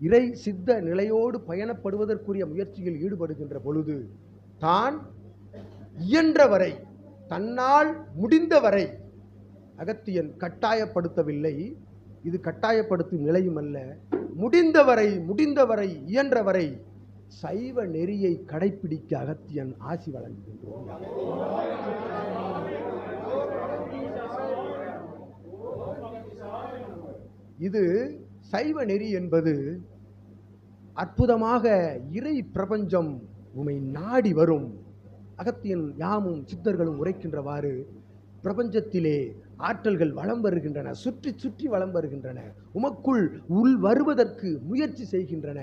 இறை சித்த நிலையோடு பயணப்படுவதற்குரிய முயற்சியில் ஈடுபடுகின்ற பொழுது தான் இயன்றவரை தன்னால் முடிந்தவரை அகத்தியன் கட்டாயப்படுத்தவில்லை. இது கட்டாயப்படுத்தும் நிலையும் அல்ல. முடிந்தவரை முடிந்தவரை இயன்றவரை சைவ நெறியை கடைப்பிடிக்க அகத்தியன் ஆசி வழங்குகின்றோம் இது சைவ நெறி என்பது அற்புதமாக இறை பிரபஞ்சம் உமை நாடி வரும். அகத்தியன் யாமும் சித்தர்களும் உரைக்கின்றவாறு பிரபஞ்சத்திலே ஆற்றல்கள் வளம் வருகின்றன சுற்றி சுற்றி வளம் வருகின்றன. உமக்குள் உள் வருவதற்கு முயற்சி செய்கின்றன.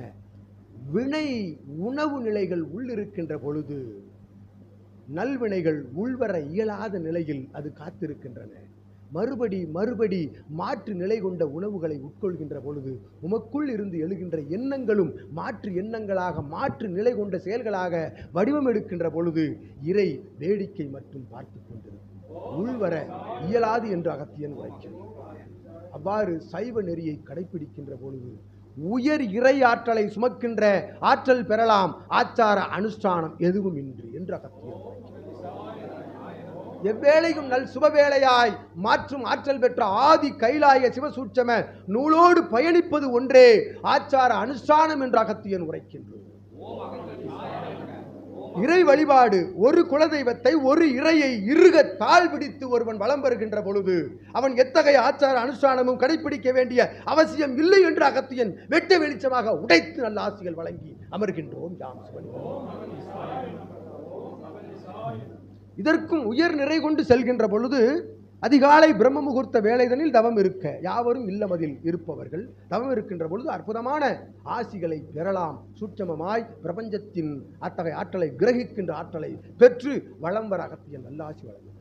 வினை உணவு நிலைகள் உள்ளிருக்கின்ற பொழுது நல்வினைகள் உள்வர இயலாத நிலையில் அது காத்திருக்கின்றன. மறுபடி மறுபடி மாற்று நிலை கொண்ட உணவுகளை உட்கொள்கின்ற பொழுது உமக்குள் இருந்து எழுகின்ற எண்ணங்களும் மாற்று எண்ணங்களாக மாற்று நிலை கொண்ட செயல்களாக வடிவம் எடுக்கின்ற பொழுது இறை வேடிக்கை மட்டும் பார்த்து கொண்டிருக்கும். உள்வர இயலாது என்று அகத்தியன் உரைக்கிறார் அவ்வாறு சைவ நெறியை கடைபிடிக்கின்ற பொழுது உயர் இறை ஆற்றலை சுமக்கின்ற ஆற்றல் பெறலாம். ஆச்சார அனுஷ்டானம் எதுவும் இன்றி என்று அகத்தியன் எவ்வேளையும் நல் சுபவேளையாய் மாற்றும் ஆற்றல் பெற்ற ஆதி கைலாய சிவசூட்சம நூலோடு பயணிப்பது ஒன்றே ஆச்சார அனுஷ்டானம் என்று அகத்தியன் உரைக்கின்றது. இறை வழிபாடு ஒரு குலதெய்வத்தை ஒரு இறையை இறுக தாழ் பிடித்து ஒருவன் வலம் வருகின்ற பொழுது அவன் எத்தகைய ஆச்சார அனுஷ்டானமும் கடைபிடிக்க வேண்டிய அவசியம் இல்லை என்று அகத்தியன் வெட்ட வெளிச்சமாக உடைத்து நல்ல ஆசிகள் வழங்கி அமர்கின்றோம். யாம் இதற்கும் உயர் நிறை கொண்டு செல்கின்ற பொழுது அதிகாலை பிரம்ம முகூர்த்த வேலைதனில் தவம் இருக்க யாவரும் இல்லமதில் இருப்பவர்கள் தவம் இருக்கின்ற பொழுது அற்புதமான ஆசிகளை பெறலாம். சூட்சமமாய் பிரபஞ்சத்தின் அத்தகைய ஆற்றலை கிரகிக்கின்ற ஆற்றலை பெற்று வளம் வர அகத்திய நல்ல ஆசி வழங்கும்.